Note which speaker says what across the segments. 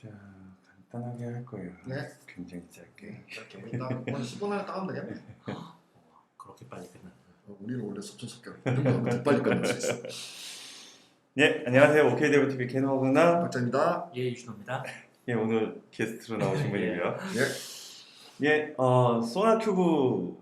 Speaker 1: 자 간단하게 할 거예요.
Speaker 2: 네.
Speaker 1: 굉장히 짧게.
Speaker 2: 오늘 10분 안에 따면 되겠네.
Speaker 3: 그렇게 빨리 끝나.
Speaker 2: 어, 우리는 원래 속전속결. 이런 거 하면 더 빨리 끝날 수 있어.
Speaker 1: 예 안녕하세요 오케이 데브 TV 캐노구나.
Speaker 2: 박자입니다.
Speaker 3: 예, 유준호입니다.
Speaker 1: 예 오늘 게스트로 나오신
Speaker 3: 예.
Speaker 1: 분이고요.
Speaker 2: 예.
Speaker 1: 예 어 소나 큐브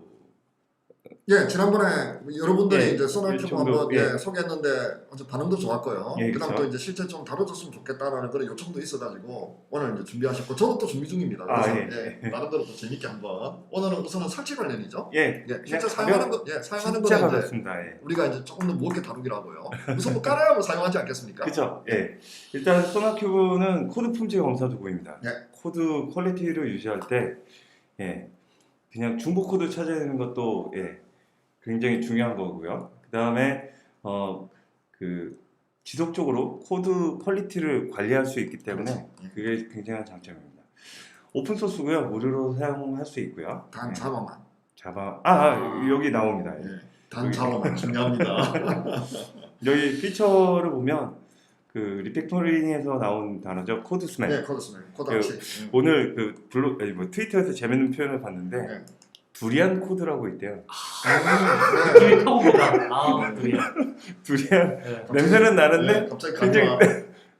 Speaker 2: 예, 지난번에 여러분들이
Speaker 1: 예,
Speaker 2: 이제
Speaker 1: 일정도,
Speaker 2: 한번
Speaker 1: 예.
Speaker 2: 예, 소개했는데 어제 반응도 좋았고요.
Speaker 1: 예,
Speaker 2: 그다음. 또 이제 실제 좀 다뤄줬으면 좋겠다라는 그런 요청도 있어가지고 오늘 이제 준비하셨고 저도 또 준비 중입니다.
Speaker 1: 아,
Speaker 2: 그래서
Speaker 1: 예.
Speaker 2: 예, 나름대로 또 재밌게 한번 오늘은 우선은 설치 관련이죠.
Speaker 1: 예
Speaker 2: 예, 실제 사용하는 거, 예, 사용하는 거는 이제.
Speaker 1: 예.
Speaker 2: 우리가 이제 조금 더 무겁게 다루기로 하고요. 우선 뭐 깔아야 뭐 사용하지 않겠습니까?
Speaker 1: 그죠? 예. 일단 소나큐브는 코드 품질 검사 도구입니다.
Speaker 2: 예.
Speaker 1: 코드 퀄리티를 유지할 때, 예. 그냥 중복 코드 찾아내는 것도, 예. 굉장히 중요한 거고요. 그 다음에, 어, 그, 지속적으로 코드 퀄리티를 관리할 수 있기 때문에
Speaker 2: 예.
Speaker 1: 그게 굉장한 장점입니다. 오픈 소스고요. 무료로 사용할 수 있고요.
Speaker 2: 단
Speaker 1: 예.
Speaker 2: 자바만.
Speaker 1: 자바, 아, 아, 여기 나옵니다. 예.
Speaker 2: 예. 단 자바만 중요합니다.
Speaker 1: 여기 피처를 보면 그 리팩토링에서 나온 단어죠. 코드 스멜.
Speaker 2: 예, 코드 스멜, 코드치. 예.
Speaker 1: 오늘 그 블로 아니 뭐 트위터에서 재밌는 표현을 봤는데
Speaker 2: 네.
Speaker 1: 두리안 코드라고 있대요.
Speaker 2: 음,
Speaker 3: 느낌이 타고보다 아, 그래요.
Speaker 1: 두리안
Speaker 3: 예.
Speaker 1: 냄새는
Speaker 2: 네,
Speaker 1: 나는데
Speaker 2: 갑자기
Speaker 1: 굉장히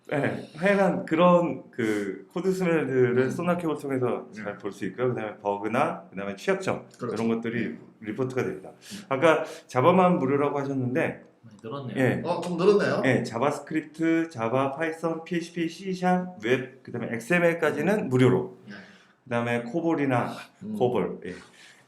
Speaker 1: 네, 하얀 그런 그 코드 스멜들을
Speaker 2: 음.
Speaker 1: 소나큐를 통해서 잘 볼 수 있고요. 그다음에 버그나 그다음에 취약점
Speaker 2: 그렇죠.
Speaker 1: 이런 것들이 리포트가 됩니다. 아까 자바만 무료라고 하셨는데
Speaker 3: 많이 늘었네요.
Speaker 1: 예.
Speaker 2: 어, 좀 늘었네요.
Speaker 1: 예, 자바스크립트, 자바, 파이썬, PHP, C샵, 웹, 그다음에 XML까지는 무료로.
Speaker 2: 예.
Speaker 1: 그다음에 코볼이나
Speaker 2: 음.
Speaker 1: 코볼. 예.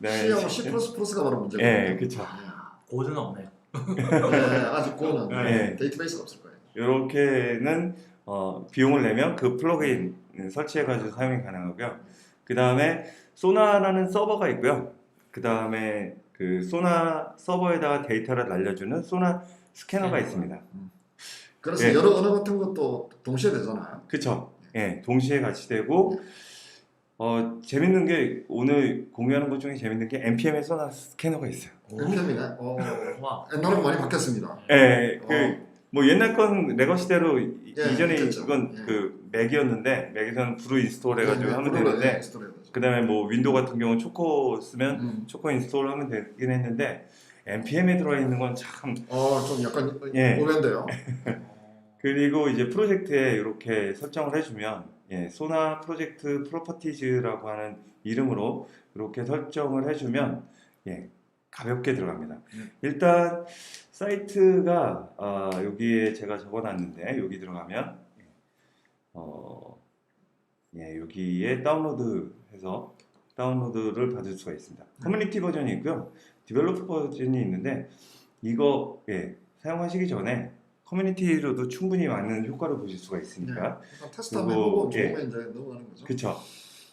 Speaker 2: C하고 C++가 바로 문제거든요.
Speaker 1: 예, 그쵸.
Speaker 3: 아, 고드는 없네요.
Speaker 2: 네, 아직 그거는
Speaker 1: 네.
Speaker 2: 데이터베이스가 없을 거예요.
Speaker 1: 이렇게는 어, 비용을 내면 그 플러그인 설치해가지고 사용이 가능하고요. 그 다음에 소나라는 서버가 있고요. 그 다음에 그 소나 서버에다가 데이터를 날려주는 소나 스캐너가
Speaker 3: 스캐너가.
Speaker 1: 있습니다.
Speaker 2: 그래서
Speaker 1: 예.
Speaker 2: 여러 언어 같은 것도 동시에 되잖아요.
Speaker 1: 그쵸? 예, 동시에 같이 되고 어, 재밌는 게 오늘 공유하는 것 중에 재밌는 게 npm의 소나 스캐너가 있어요.
Speaker 2: NPM이네. 어,
Speaker 3: 와.
Speaker 2: 옛날하고 많이 바뀌었습니다.
Speaker 1: 예, 그
Speaker 2: 어.
Speaker 1: 뭐 옛날 건 레거시대로 이-
Speaker 2: 예,
Speaker 1: 이전에
Speaker 2: 그렇죠.
Speaker 1: 이건
Speaker 2: 예.
Speaker 1: 그 맥이었는데 맥에서는 브루 인스톨 해가지고
Speaker 2: 예,
Speaker 1: 하면 되는데
Speaker 2: 예, 스토리가 되죠.
Speaker 1: 그다음에 뭐 윈도우 같은 경우는 초코 쓰면
Speaker 2: 음.
Speaker 1: 초코 인스톨 하면 되긴 했는데 npm에 들어가 있는 건 참
Speaker 2: 어, 좀 약간
Speaker 1: 예.
Speaker 2: 오랜데요.
Speaker 1: 그리고 이제 프로젝트에 이렇게 설정을 해주면 예, 소나 프로젝트 프로퍼티즈라고 하는 이름으로 이렇게 설정을 해주면 예, 가볍게 들어갑니다.
Speaker 2: 음.
Speaker 1: 일단 사이트가 아, 여기에 제가 적어놨는데 여기 들어가면 예, 어, 예, 여기에 다운로드해서 다운로드를 받을 수가 있습니다. 커뮤니티 버전이 있고요, 디벨로퍼 버전이 있는데 이거 예, 사용하시기 전에 커뮤니티로도 충분히 많은 효과를 보실 수가 있으니까
Speaker 2: 일단 테스트 한번
Speaker 1: 그리고,
Speaker 2: 해보고
Speaker 1: 예.
Speaker 2: 좋으면 이제 넘어가는 거죠.
Speaker 1: 그쵸.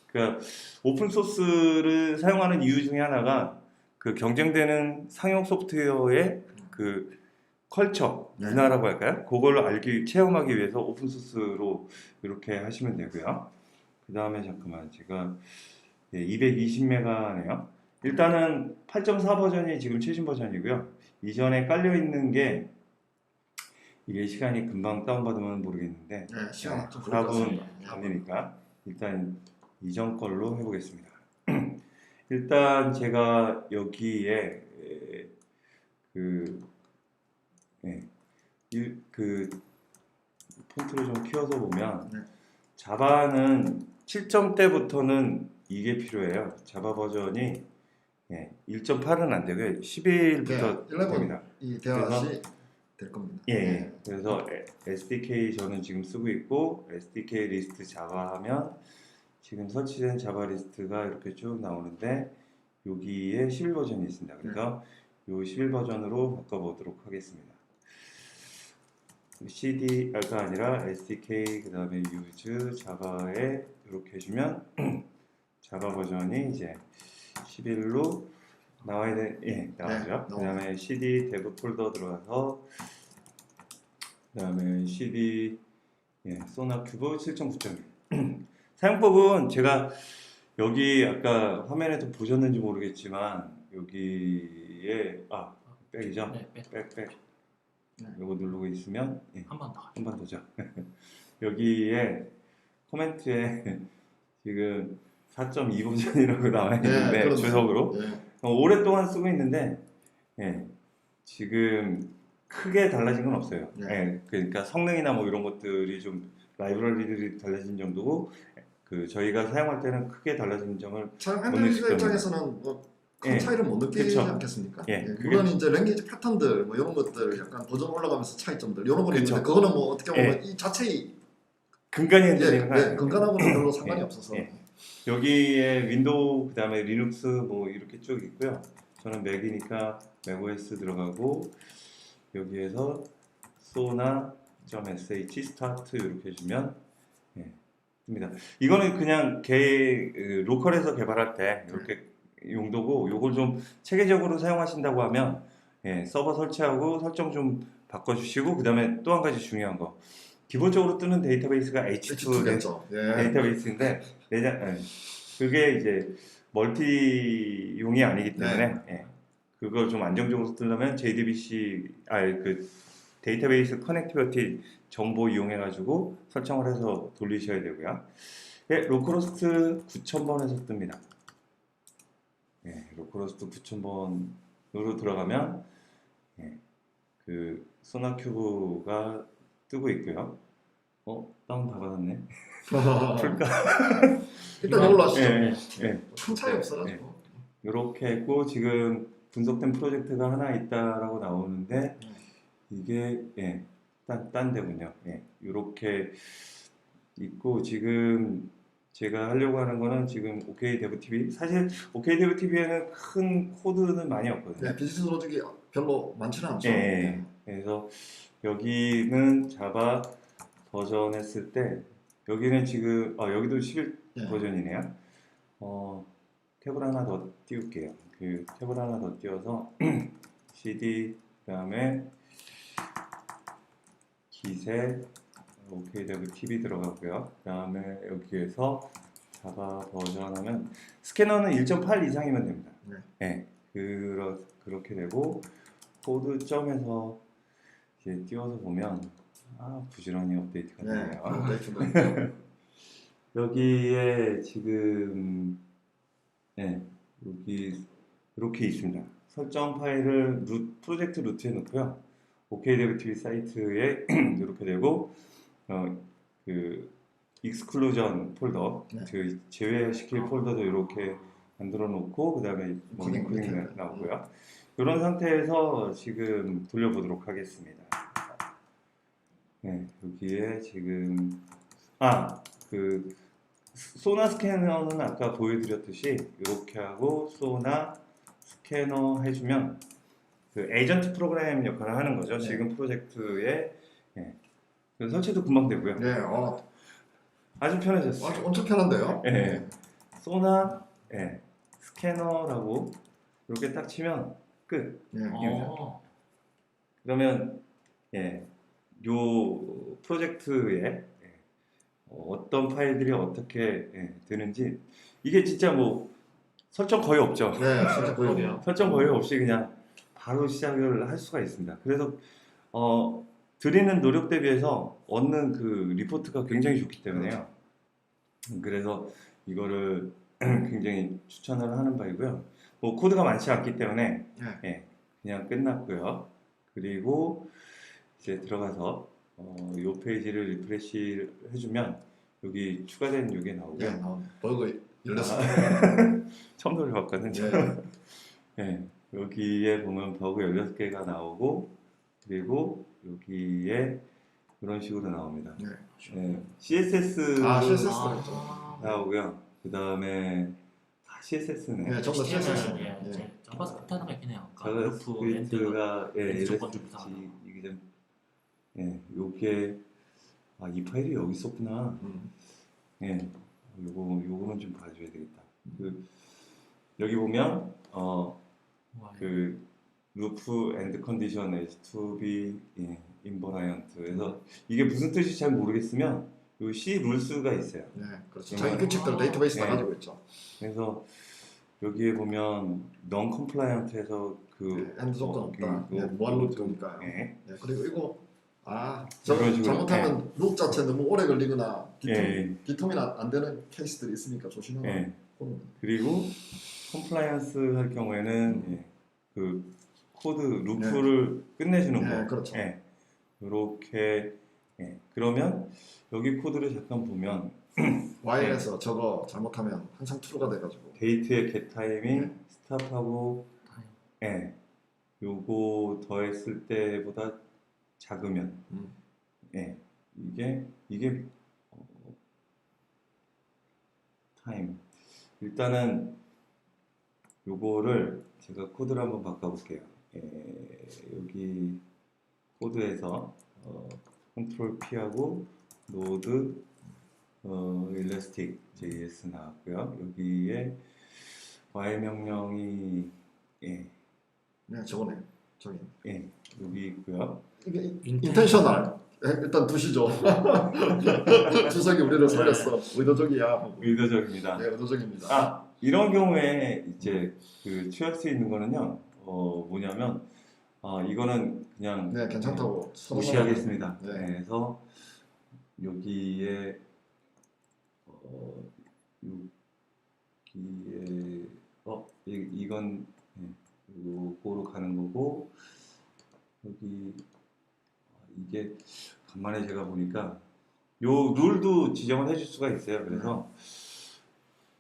Speaker 1: 그러니까 오픈 소스를 사용하는 이유 중에 하나가 그 경쟁되는 상용 소프트웨어의 그 컬처,
Speaker 2: 네.
Speaker 1: 문화라고 할까요? 그걸 알기, 체험하기 위해서 오픈 소스로 이렇게 하시면 되고요. 그 다음에 잠깐만 제가 예, 220메가네요. 일단은 8.4 버전이 지금 최신 버전이고요. 이전에 깔려 있는 게 이게 시간이 금방 다운받으면 모르겠는데
Speaker 2: 네, 시간 좀
Speaker 1: 4분
Speaker 2: 걸릴 것 같습니다. 예.
Speaker 1: 걸리니까 일단 이전 걸로 해보겠습니다. 일단 제가 여기에 에, 그, 예, 이- 그 폰트를 좀 키워서 보면
Speaker 2: 네.
Speaker 1: 자바는 7점 때부터는 이게 필요해요. 자바 버전이 예, 1.8은 안 되고요. 11부터
Speaker 2: 네, 11.
Speaker 1: 됩니다.
Speaker 2: 이 대화시 될 겁니다.
Speaker 1: 예, 예.
Speaker 2: 네.
Speaker 1: 그래서 에- SDK 저는 지금 쓰고 있고 SDK 리스트 자바 하면 지금 설치된 자바 리스트가 이렇게 쭉 나오는데 여기에 11 버전이 있습니다. 그래서 이11 버전으로 바꿔보도록 하겠습니다. CD가 아니라 SDK 그 다음에 use 자바에 이렇게 해주면 자바 버전이 이제 11로 나와야 돼, 예, 나와죠.
Speaker 2: 네,
Speaker 1: 그 다음에 CD 데브 폴더 들어가서 그 다음에 CD 예, 소나 큐브 7.9.1 사용법은 제가 여기 아까 화면에서 보셨는지 모르겠지만 여기에 아 백이죠
Speaker 3: 네, 네.
Speaker 1: 백백
Speaker 2: 네.
Speaker 1: 이거 누르고 있으면 예,
Speaker 3: 한번 더.
Speaker 1: 한 번 더죠 여기에 코멘트에 지금 4.2 버전이라고 나와
Speaker 2: 네,
Speaker 1: 있는데
Speaker 2: 그렇죠.
Speaker 1: 주석으로
Speaker 2: 예.
Speaker 1: 어, 오랫동안 쓰고 있는데 예, 지금 크게 달라진 건 없어요.
Speaker 2: 네.
Speaker 1: 예, 그러니까 성능이나 뭐 이런 것들이 좀 라이브러리들이 달라진 정도고 그 저희가 사용할 때는 크게 달라진 점을 시점에.
Speaker 2: 입장에서는 뭐큰
Speaker 1: 예.
Speaker 2: 차이를 못 느끼지
Speaker 1: 그쵸.
Speaker 2: 않겠습니까?
Speaker 1: 예,
Speaker 2: 예,
Speaker 1: 그게-
Speaker 2: 물론 이제 랭귀지 패턴들 뭐 이런 것들 약간 버전 올라가면서 차이점들 이런 건. 있는데 그거는 뭐 어떻게 보면
Speaker 1: 예.
Speaker 2: 이 자체의
Speaker 1: 근간이
Speaker 2: 예,
Speaker 1: 흔들리는
Speaker 2: 예. 근간하고는 별로 상관이
Speaker 1: 예,
Speaker 2: 없어서
Speaker 1: 예. 여기에 윈도우 그다음에 리눅스 뭐 이렇게 쭉 있고요. 저는 맥이니까 맥OS 들어가고 여기에서 소나.sh 스타트 이렇게 해주면 예, 뜹니다. 이거는 그냥 개 그, 로컬에서 개발할 때 이렇게 용도고 요걸 좀 체계적으로 사용하신다고 하면 예, 서버 설치하고 설정 좀 바꿔주시고 그 다음에 또 한 가지 중요한 거 기본적으로 뜨는 데이터베이스가 H2 데-
Speaker 2: H2겠죠. 예.
Speaker 1: 데이터베이스인데 내장 예. 그게 이제 멀티용이 아니기 때문에 예. 그걸 좀 안정적으로 쓰려면 JDBC 아그 데이터베이스 커넥티비티 정보 이용해 가지고 설정을 해서 돌리셔야 되고요. 예, 로컬호스트 9000번에서 뜹니다. 예, 로컬호스트 9000번으로 들어가면 예, 그 소나큐브가 뜨고 있고요. 어, 다운 다 받았네.
Speaker 2: 일단 이걸로 하시죠.
Speaker 1: 예, 예.
Speaker 2: 큰 차이 없어가지고.
Speaker 1: 이렇게 했고 지금 분석된 프로젝트가 하나 있다라고 나오는데 이게 예, 딴, 딴 데군요. 예, 이렇게 있고 지금 제가 하려고 하는 거는 지금 OK 데브 TV 사실 OK 데브 TV에는 큰 코드는 많이 없거든요.
Speaker 2: 네, 비즈니스 로직이 별로 많지는 않죠.
Speaker 1: 예, 예. 그래서 여기는 자바 버전 했을 때 여기는 지금 아 여기도 11
Speaker 2: 예.
Speaker 1: 버전이네요. 어, 탭을 하나 더 띄울게요. 그 탭을 하나 더 띄워서 CD 그다음에 기세 OK 데브 TV 들어가고요. 그다음에 여기에서 자바 버전 하면 스캐너는 1.8 이상이면 됩니다.
Speaker 2: 네.
Speaker 1: 네, 그러, 그렇게 되고 코드 점에서 이제 띄워서 보면 아 부지런히 업데이트가
Speaker 2: 네.
Speaker 1: 되네요.
Speaker 2: 업데이트도
Speaker 1: 여기에 지금 네, 여기 이렇게 있습니다. 설정 파일을 루, 프로젝트 루트에 넣고요. OKDevTV 사이트에 이렇게 되고 어, 그 익스클루전 폴더,
Speaker 2: 네.
Speaker 1: 그 제외시킬 폴더도 이렇게 만들어 놓고 그 다음에
Speaker 2: 코딩
Speaker 1: 코딩. 나오고요. 이런 상태에서 지금 돌려보도록 하겠습니다. 네, 여기에 지금 아그 소나 스캐너는 아까 보여드렸듯이 이렇게 하고 소나 스캐너 해주면 그 에이전트 프로그램 역할을 하는 거죠.
Speaker 2: 네.
Speaker 1: 지금 프로젝트에 예. 그래서 설치도 금방 되고요.
Speaker 2: 네, 어,
Speaker 1: 아주 편해졌어요.
Speaker 2: 아주 엄청 편한데요.
Speaker 1: 예. 소나 예, 스캐너라고 이렇게 딱 치면 끝.
Speaker 2: 네.
Speaker 3: 어,
Speaker 1: 그러면 예, 요 프로젝트에 예, 어, 어떤 파일들이 어떻게 예, 되는지 이게 진짜 뭐 설정 거의 없죠.
Speaker 2: 네, 진짜 보여요.
Speaker 3: 그러게요.
Speaker 1: 설정 거의 없이 그냥 바로 시작을 할 수가 있습니다. 그래서 어, 드리는 노력 대비해서 얻는 그 리포트가 굉장히 좋기 때문에요. 그래서 이거를 굉장히 추천을 하는 바이고요. 뭐 코드가 많지 않기 때문에
Speaker 2: 네.
Speaker 1: 예, 그냥 끝났고요. 그리고 이제 들어가서 어, 이 페이지를 리프레시 해주면 여기 추가된 이게 나오고요.
Speaker 2: 네, 나오네. 버그 열렸어.
Speaker 1: 처음 돌려봤거든요.
Speaker 2: 네.
Speaker 1: 네, 여기에 보면 버그 16개가 나오고 그리고 여기에 이런 식으로 나옵니다.
Speaker 2: 네.
Speaker 1: 네, CSS
Speaker 2: 아, CSS.
Speaker 3: 아,
Speaker 1: 나오고요. 그 다음에 다 CSS네.
Speaker 2: 네, 다 CSS.
Speaker 3: HTML, 예,
Speaker 2: 네.
Speaker 3: 자바스크립트 하나가 있긴 해요.
Speaker 1: 자바스크립트가 예, 이게 좀 예, 요게 아, 이 파일이 여기 있었구나.
Speaker 2: 음.
Speaker 1: 예, 요거 요거는 좀 봐줘야 되겠다. 그 여기 보면 어
Speaker 3: 우와,
Speaker 1: 그 루프 앤드 컨디션 H2B 예, 인버라이언트 그래서 이게 무슨 뜻인지 잘 모르겠으면 요 C 룰스가 있어요.
Speaker 2: 네, 그렇죠.
Speaker 1: 네.
Speaker 2: 자기 규칙들 데이터베이스 다
Speaker 1: 네.
Speaker 2: 가지고 있죠.
Speaker 1: 그래서 여기에 보면 non compliant에서 그
Speaker 2: 네, 엔드 조건
Speaker 1: 어,
Speaker 2: 없다.
Speaker 1: 그
Speaker 2: 네,
Speaker 1: 요-
Speaker 2: 무한 루트니까요.
Speaker 1: 예.
Speaker 2: 네, 그리고 이거 아, 저, 잘못하면 룩 자체 너무 오래 걸리거나 기통,
Speaker 1: 예,
Speaker 2: 기통 이 안, 안 되는 케이스들이 있으니까 조심하라.
Speaker 1: 예. 그리고 컴플라이언스 할 경우에는 예, 그 코드 루프를 끝내주는
Speaker 2: 네,
Speaker 1: 거.
Speaker 2: 그렇죠.
Speaker 1: 예. 이렇게 예. 그러면 여기 코드를 잠깐 보면
Speaker 2: 와이에서
Speaker 1: 네.
Speaker 2: 저거 잘못하면 항상 트루가 돼가지고.
Speaker 1: 데이트의 겟 타이밍
Speaker 2: 네.
Speaker 1: 스탑하고 예. 요거 더했을 때보다 작으면
Speaker 2: 음.
Speaker 1: 예. 이게 이게 어, 타임 일단은 요거를 제가 코드를 한번 바꿔볼게요. 예, 여기 코드에서 어, 컨트롤 P하고 노드 어, 일러스틱 JS 나왔고요. 여기에 Y 명령이 예,
Speaker 2: 네, 저거네. 저기.
Speaker 1: 예, 여기 있고요.
Speaker 2: 이게
Speaker 3: 인텐-
Speaker 2: 인텐셔널. 예, 일단 두시죠. 주석이 우리를 살렸어. 의도적이야.
Speaker 1: 의도적입니다.
Speaker 2: 네, 의도적입니다.
Speaker 1: 아 이런 경우에 이제 그 취할 수 있는 거는요. 어 뭐냐면 어 이거는 그냥
Speaker 2: 네, 괜찮다고.
Speaker 1: 무시하겠습니다.
Speaker 2: 네.
Speaker 1: 네, 그래서 여기에 어 여기에 어 이, 이건 네, 요거로 가는 거고 여기 아, 이게 간만에 제가 보니까 요 룰도 지정을 해줄 수가 있어요. 그래서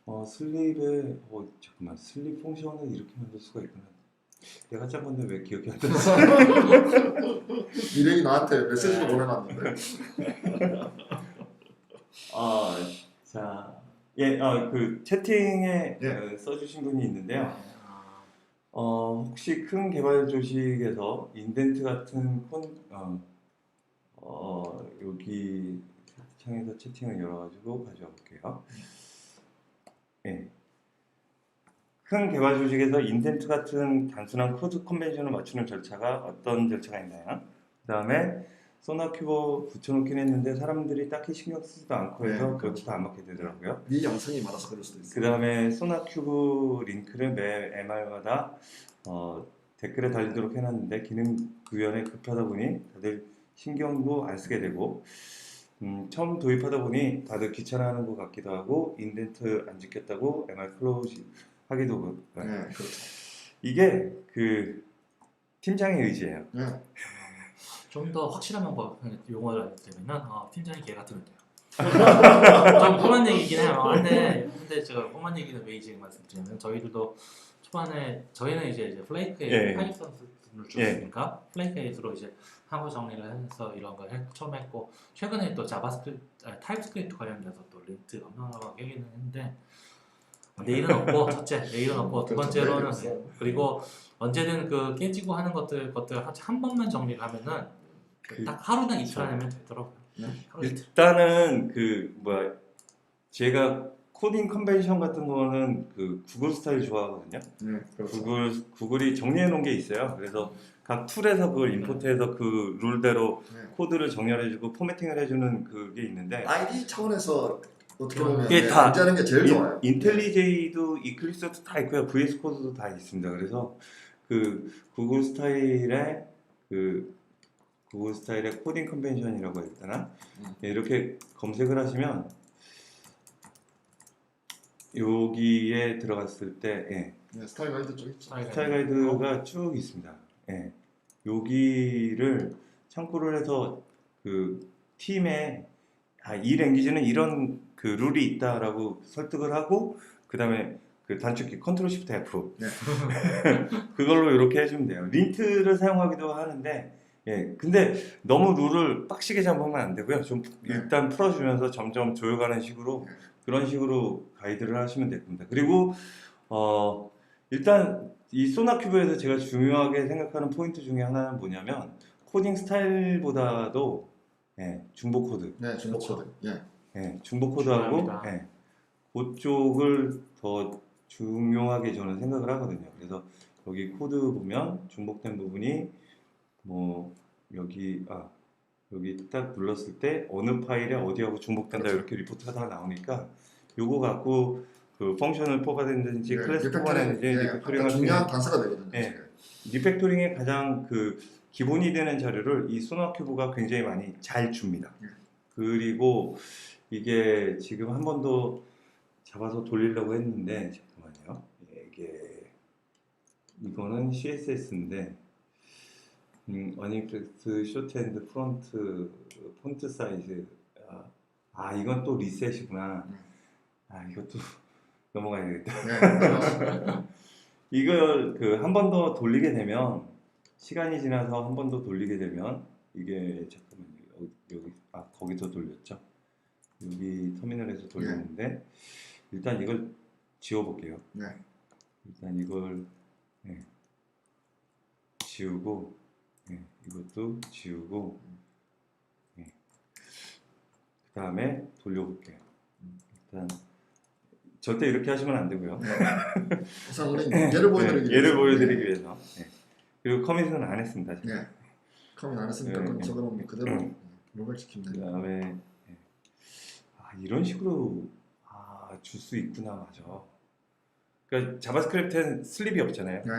Speaker 1: 어 슬립에 어 잠깐만 슬립 펑션을 이렇게 만들 수가 있구나. 내가 짠 건데 왜 기억이 안 나지?
Speaker 2: 미래이 나한테 메시지도 보내놨는데.
Speaker 1: 아, 자, 예, 아, 그 채팅에
Speaker 2: 예.
Speaker 1: 어, 써주신 분이 있는데요.
Speaker 3: 아,
Speaker 1: 어, 혹시 큰 개발 조직에서 인덴트 같은 콘, 어, 어, 여기 창에서 채팅을 열어가지고 가져와 볼게요. 예. 큰 개발 조직에서 인덴트 같은 단순한 코드 컨벤션을 맞추는 절차가 어떤 절차가 있나요? 그 다음에 소나큐버 붙여놓긴 했는데 사람들이 딱히 신경 쓰지도 않고 해서
Speaker 2: 네,
Speaker 1: 그것도 안 맞게 되더라고요.
Speaker 2: 네 양성이 많아서 그럴 수도 있어.
Speaker 1: 그 다음에 소나큐브 링크를 매 MR마다 어, 댓글에 달리도록 해놨는데 기능 구현에 급하다 보니 다들 신경도 안 쓰게 되고 음, 처음 도입하다 보니 다들 귀찮아하는 것 같기도 하고 인덴트 안 지켰다고 MR 클로즈 하기도 그렇고
Speaker 2: 네, 그렇죠.
Speaker 1: 이게 그 팀장의 의지예요.
Speaker 2: 네,
Speaker 3: 좀 더 확실한 방법 용어를 알려드리면 어, 팀장이 개 같으면 돼요. 좀 험한 얘기긴 해요. 근데 근데 제가 험한 얘기는 왜 지금 말씀드리냐면 저희들도 초반에 저희는 이제 이제 플레이크에
Speaker 1: 예.
Speaker 3: 파이썬을 줬으니까 플레이크에이로 이제 하고 정리를 해서 이런 걸 했- 처음 했고 최근에 또 자바스크립트, 아, 타입스크립트 관련돼서 또 린트 엄청나게 얘기는 했는데 내일은 없고 첫째 내일은 없고 두
Speaker 2: 그렇죠.
Speaker 3: 번째로는. 그리고 언제든 그 깨지고 하는 것들 것들 한, 한 번만 정리를 하면은
Speaker 1: 그-
Speaker 3: 딱 하루나 이틀 안에면 되더라고요.
Speaker 2: 네.
Speaker 1: 일단은 그 뭐야 제가 코딩 컨벤션 같은 거는 그 구글 스타일 좋아하거든요.
Speaker 2: 네, 그렇죠.
Speaker 1: 구글 구글이 정리해 놓은 게 있어요. 그래서 각 툴에서 그걸 임포트해서 그 룰대로
Speaker 2: 네.
Speaker 1: 코드를 정렬해주고 포매팅을 해주는 그게 있는데
Speaker 2: 아이디 차원에서 어떻게 보면
Speaker 1: 이게
Speaker 2: 네,
Speaker 1: 다
Speaker 2: 연재하는 게 제일 좋아요.
Speaker 1: 인, 텔리제이도 이클립스도 다 있고요. VS 코드도 다 있습니다. 그래서 그 구글 스타일의 그 구글 스타일의 코딩 컨벤션이라고 해야 되나?
Speaker 2: 음.
Speaker 1: 네, 이렇게 검색을 하시면 여기에 들어갔을 때 예,
Speaker 2: 네, 스타일 가이드 쪽 있죠.
Speaker 3: 스타일
Speaker 1: 스타일 가이드가 쭉 있습니다. 예. 여기를 참고를 해서 그 팀에 아, 이 랭귀지는 이런 그 룰이 있다라고 설득을 하고 그 다음에 그 단축키 컨트롤 시프트 F
Speaker 2: 네.
Speaker 1: 그걸로 이렇게 해주면 돼요. 린트를 사용하기도 하는데 예 근데 너무 룰을 빡시게 잡으면 안 되고요. 좀 일단 풀어주면서 점점 조여가는 식으로
Speaker 2: 네.
Speaker 1: 그런 식으로 가이드를 하시면 될 겁니다. 그리고 어 일단 이 소나큐브에서 제가 중요하게 생각하는 포인트 중에 하나는 뭐냐면 코딩 스타일보다도 예, 중복 코드,
Speaker 2: 네, 중복
Speaker 3: 그렇죠.
Speaker 2: 코드. 예.
Speaker 1: 예, 중복 코드하고
Speaker 3: 중요합니다.
Speaker 1: 예, 그쪽을 더 중요하게 저는 생각을 하거든요. 그래서 여기 코드 보면 중복된 부분이 뭐 여기 아 여기 딱 눌렀을 때 어느 파일에 어디하고 중복된다
Speaker 2: 그렇죠.
Speaker 1: 이렇게 리포트가 다 나오니까 요거 갖고 그 펑션을 뽑아낸다든지 클래스
Speaker 2: 리팩토링,
Speaker 1: 뽑아내는지
Speaker 2: 예,
Speaker 1: 리팩토링
Speaker 2: 아까
Speaker 1: 할
Speaker 2: 중요한
Speaker 1: 때
Speaker 2: 단서가 되거든요.
Speaker 1: 예.
Speaker 2: 지금.
Speaker 1: 리팩토링의 가장 그 기본이 되는 자료를 이 소나 큐브가 굉장히 많이 잘 줍니다. 그리고 이게 지금 한번더 잡아서 돌리려고 했는데 잠깐만요. 예, 이게 이거는 CSS인데 음, 어닝플렉스 쇼트핸드 프론트 폰트 사이즈 아, 아 이건 또 리셋이구나. 아 이것도 넘어가야겠다.
Speaker 2: 네.
Speaker 1: 이걸 그 한 번 더 돌리게 되면 시간이 지나서 한 번 더 돌리게 되면 이게 잠깐만요 여기, 여기 아 거기서 돌렸죠 여기 터미널에서 돌렸는데 일단 이걸 지워볼게요
Speaker 2: 네.
Speaker 1: 일단 이걸 예, 지우고 예, 이것도 지우고 예. 그 다음에 돌려볼게요 일단 절대 이렇게 하시면 안 되고요
Speaker 2: 네. 우선 우리 예를 보여드리기
Speaker 1: 네, 예를
Speaker 2: 위해서.
Speaker 1: 보여드리기 위해서. 네. 그리고 커밋은 안 했습니다.
Speaker 2: 네. 커밍 안 했으니까
Speaker 1: 네, 네.
Speaker 2: 저거는 그대로 로컬시키면
Speaker 1: 그
Speaker 2: 됩니다.
Speaker 1: 다음에 네. 아, 이런 식으로 아, 줄 수 있구나 맞아. 그러니까 자바스크립트는 슬립이 없잖아요.
Speaker 2: 네.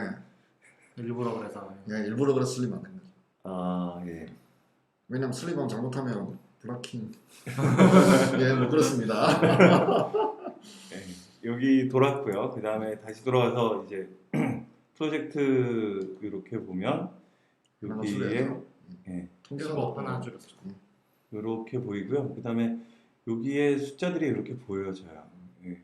Speaker 3: 일부러 그래서
Speaker 2: 네, 일부러 그래서 슬립 안 됩니다.
Speaker 1: 아 예.
Speaker 2: 왜냐면 슬립하면 잘못하면 블락킹. 예, 뭐 그렇습니다.
Speaker 1: 네. 여기 돌았고요. 그 다음에 다시 돌아와서 이제 프로젝트 이렇게 보면
Speaker 2: 하나
Speaker 1: 여기에 예,
Speaker 2: 통계가 나오고.
Speaker 3: 하나 줄였어.
Speaker 1: 이렇게 보이고요. 그 다음에 여기에 숫자들이 이렇게 보여져요. 예.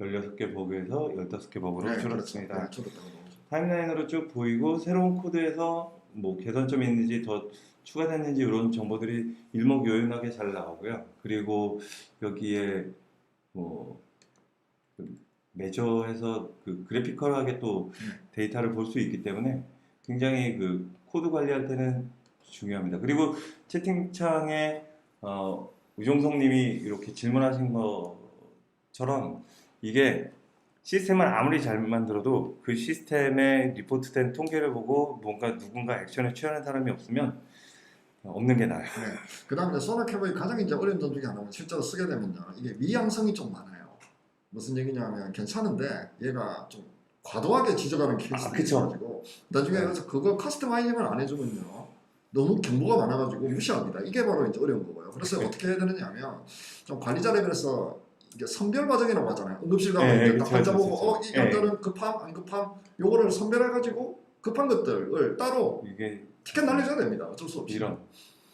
Speaker 1: 16개 버그에서 15개 버그로
Speaker 2: 네,
Speaker 1: 줄었습니다.
Speaker 2: 그렇죠. 네, 줄었다고.
Speaker 1: 타임라인으로 쭉 보이고 새로운 코드에서 뭐 개선점이 있는지 더 추가됐는지 이런 정보들이 일목요연하게 잘 나오고요. 그리고 여기에 뭐그 매저해서 그 그래피컬하게 또 데이터를 볼 수 있기 때문에 굉장히 그 코드 관리할 때는 중요합니다. 그리고 채팅창에 어, 우종성 님이 이렇게 질문하신 것처럼 이게 시스템을 아무리 잘 만들어도 그 시스템에 리포트된 통계를 보고 뭔가 누군가 액션을 취하는 사람이 없으면 없는 게 나아요.
Speaker 2: 네. 그 다음에 소나캡의 가장 이제 어려운 점 중에 하나는 실제로 쓰게 되면요. 이게 미양성이 좀 많아요. 무슨 얘기냐면 괜찮은데 얘가 좀 과도하게 지적하는 케이스가
Speaker 1: 아.
Speaker 2: 있어가지고 나중에
Speaker 1: 네.
Speaker 2: 그래서 그거 커스터마이징을 안 해주면요. 너무 경보가 많아가지고 무시합니다. 이게 바로 이제 어려운 거고요. 그래서
Speaker 1: 네.
Speaker 2: 어떻게 해야 되느냐면 좀 관리자 레벨에서 이게 선별 과정이라고 하잖아요. 응급실 가면
Speaker 1: 네,
Speaker 2: 이제 딱
Speaker 1: 그쵸,
Speaker 2: 보고
Speaker 1: 그쵸.
Speaker 2: 어, 이
Speaker 1: 네.
Speaker 2: 남자는 급함 안 급함 요거를 선별해가지고 급한 것들을 따로
Speaker 1: 이게
Speaker 2: 티켓 날려줘야 됩니다. 어쩔 수 없이.
Speaker 1: 이런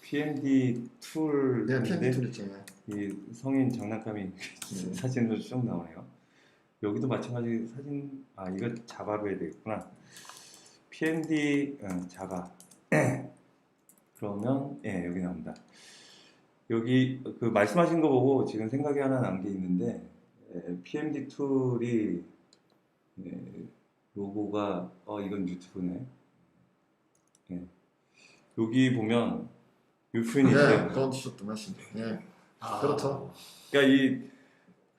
Speaker 1: PMD 툴
Speaker 2: 네, PND 툴 있잖아요.
Speaker 1: 이 성인 장난감이
Speaker 2: 네.
Speaker 1: 사진으로 쭉 나오네요. 여기도 마찬가지 사진 아 이거 자바로 해야 되겠구나. PMD 응, 자바 그러면 예 여기 나옵니다. 여기 그 말씀하신 거 보고 지금 생각이 하나 난 게 있는데 예, PMD 툴이 예, 로고가 어 이건 유튜브네. 예. 여기 보면 유프인이
Speaker 2: 예,
Speaker 1: 있어요.
Speaker 2: 진짜 맞습니다. 예.
Speaker 3: 아,
Speaker 2: 그렇죠.
Speaker 1: 그러니까 이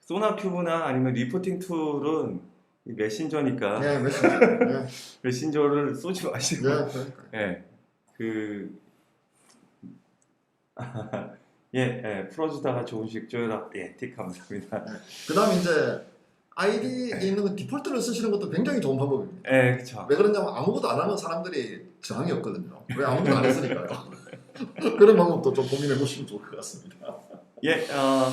Speaker 1: 소나큐브나 아니면 리포팅 툴은 이 메신저니까
Speaker 2: 예, 메시지. 예,
Speaker 1: 메신저를 쏘지 마시고
Speaker 2: 예, 그러니까요.
Speaker 1: 예, 그 예, 예, 풀어주다가 조금씩 쪼여라 예, 틱 감사합니다.
Speaker 2: 그 다음 이제 아이디에 있는 그 디폴트를 쓰시는 것도 굉장히 좋은 방법입니다.
Speaker 1: 예, 그쵸.
Speaker 2: 왜 그러냐면 아무것도 안 하면 사람들이 저항이 없거든요. 왜 아무것도 안 했으니까요. 그런 방법도 좀 고민해 보시면 좋을 것 같습니다.
Speaker 1: 예, 어,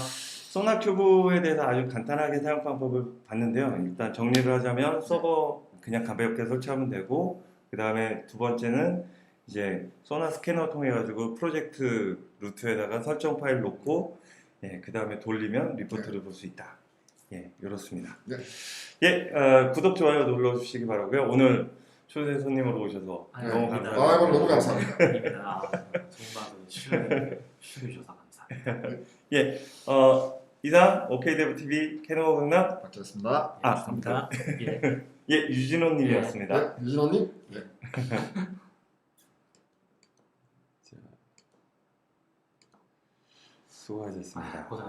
Speaker 1: 소나큐브에 대해서 아주 간단하게 사용 방법을 봤는데요. 일단 정리를 하자면 서버 그냥 가볍게 설치하면 되고 그 다음에 두 번째는 이제 소나 스캐너 통해 가지고 프로젝트 루트에다가 설정 파일 놓고 예, 그 다음에 돌리면 리포트를 볼수 있다. 예, 이렇습니다.
Speaker 2: 네.
Speaker 1: 예, 어, 구독 좋아요 눌러 주시기 바라고요. 오늘 초대 손님으로 오셔서
Speaker 3: 아유,
Speaker 1: 너무
Speaker 3: 아닙니다.
Speaker 1: 감사합니다.
Speaker 2: 아, 너무
Speaker 3: 감사합니다. 아, 정말 출연해 주셔서 감사합니다.
Speaker 1: 어, 이상 OK 데브 TV 캐노 강남
Speaker 2: 박재였습니다.
Speaker 1: 아,
Speaker 3: 감사합니다. 예.
Speaker 1: 예, 유진호님이었습니다.
Speaker 2: 네, 유진호님. 네.
Speaker 1: 수고하셨습니다.
Speaker 3: 아, 고생하셨습니다.